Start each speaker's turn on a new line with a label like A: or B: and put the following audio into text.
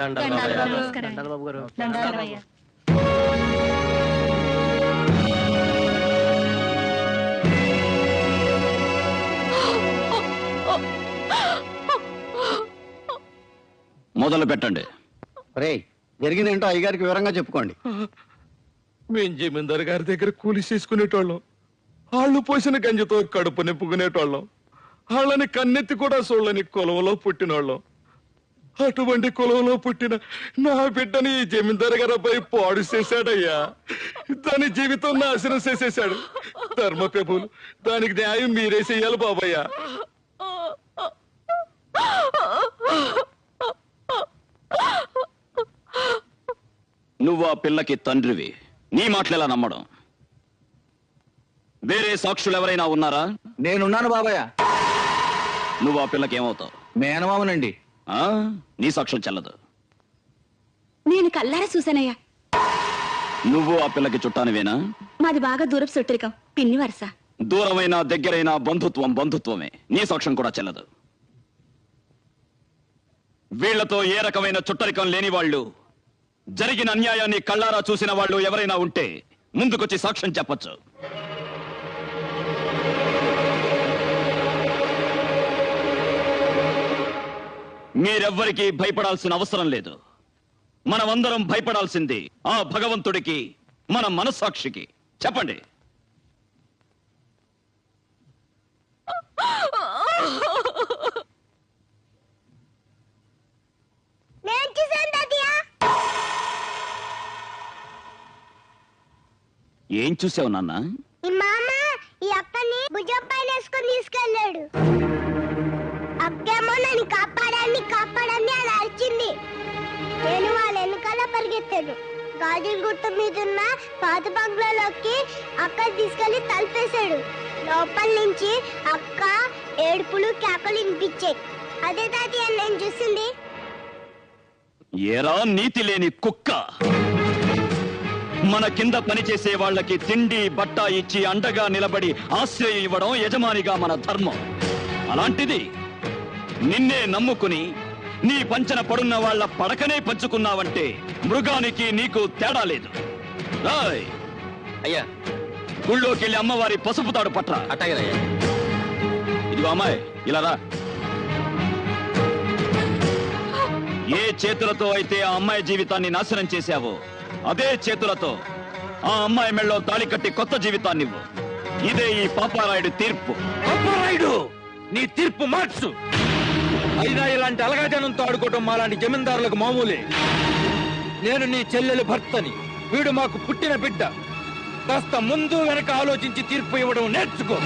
A: దండాలు బాబు గారు.
B: మొదలు పెట్టండి.
C: రే జరిగిందేంటో అయ్యగారికి వివరంగా చెప్పుకోండి.
D: మేం జమీందారు గారి దగ్గర కూలి చేసుకునేటోళ్ళం. వాళ్ళు పోసిన గంజితో కడుపు నింపుకునేటోళ్ళం. వాళ్ళని కన్నెత్తి కూడా చూడని కులంలో పుట్టినోళ్ళం. అటువంటి కులంలో పుట్టిన నా బిడ్డని ఈ జమీందారు గారు అబ్బాయి పాడు చేశాడయ్యా. దాని జీవితం నాశనం చేసేశాడు. ధర్మ ప్రభులు దానికి న్యాయం మీరే చెయ్యాలి బాబయ్యా.
B: నువ్వు ఆ పిల్లకి తండ్రివి. నీ మాటలెలా నమ్మడం? వేరే సాక్షులు ఎవరైనా ఉన్నారా?
C: నేనున్నాను బాబాయ్
B: నువ్వు ఆ పిల్లకి ఏమవుతావు?
C: మేనమామనండి?
B: నీ సాక్ష్యం చెల్లదు.
E: నేను కల్లారా చూసానయ్యా
B: నువ్వు ఆ పిల్లకి చుట్టానివేనా?
E: మాది బాగా దూరపు చుట్టరికం పిన్ని వరుస.
B: దూరమైన దగ్గరైన బంధుత్వం బంధుత్వమే. నీ సాక్ష్యం కూడా చెల్లదు. వీళ్ళతో ఏ రకమైన చుట్టరికం లేని వాళ్ళు జరిగిన అన్యాయాన్ని కళ్ళారా చూసిన వాళ్ళు ఎవరైనా ఉంటే ముందుకొచ్చి సాక్ష్యం చెప్పొచ్చు. మీరెవ్వరికీ భయపడాల్సిన అవసరం లేదు. మనమందరం భయపడాల్సింది ఆ భగవంతుడికి మన మనస్సాక్షికి. చెప్పండి. ఏం చూసావు నాన్న?
F: ఈ మామ ఈ అక్కని భుజం పైన వేసుకొని తీసుకెళ్ళాడు. అక్కేమో నన్ను కాపాడాన్ని కాపాడాన్ని అది అరిచింది. నేను వాళ్ళ వెనకాల పరిగెత్తాను. గాజుల గుట్ట మీద ఉన్న పాత బంగ్లాలోకి అక్క తీసుకెళ్ళి తలుపేశాడు. లోపల నుంచి అక్క ఏడుపులు కేకలు వినిపించాయి. అదే తాతయ్య నేను చూసింది?
B: ఏరా నీతి లేని కుక్క. మన కింద పనిచేసే వాళ్ళకి తిండి బట్ట ఇచ్చి అండగా నిలబడి ఆశ్రయం ఇవ్వడం యజమానిగా మన ధర్మం. అలాంటిది నిన్నే నమ్ముకుని నీ పంచన పడున్న వాళ్ళ పడకనే పంచుకున్నావంటే మృగానికి నీకు తేడా లేదు. రాయ్!
A: అయ్యా!
B: గుళ్ళోకి వెళ్ళి అమ్మవారి పసుపు తాడు పట్రా.
A: అట్టగదయ్యా!
B: ఇదిగో అమ్మాయి ఇలా రా. ఏ చేతులతో అయితే ఆ అమ్మాయి జీవితాన్ని నాశనం చేశావో అదే చేతులతో ఆ అమ్మాయి మెళ్ళో తాళి కట్టి కొత్త జీవితాన్ని ఇవ్వు. ఇదే ఈ పాపారాయుడు తీర్పు.
D: అప్పారాయుడు నీ తీర్పు మార్చు! అయినా ఇలాంటి అలగాజనంతో ఆడుకోవటం మాలాంటి జమీందారులకు మామూలే. నేను నీ చెల్లెలి భర్తని వీడు మాకు పుట్టిన బిడ్డ. కాస్త ముందు వెనక ఆలోచించి తీర్పు ఇవ్వడం నేర్చుకో.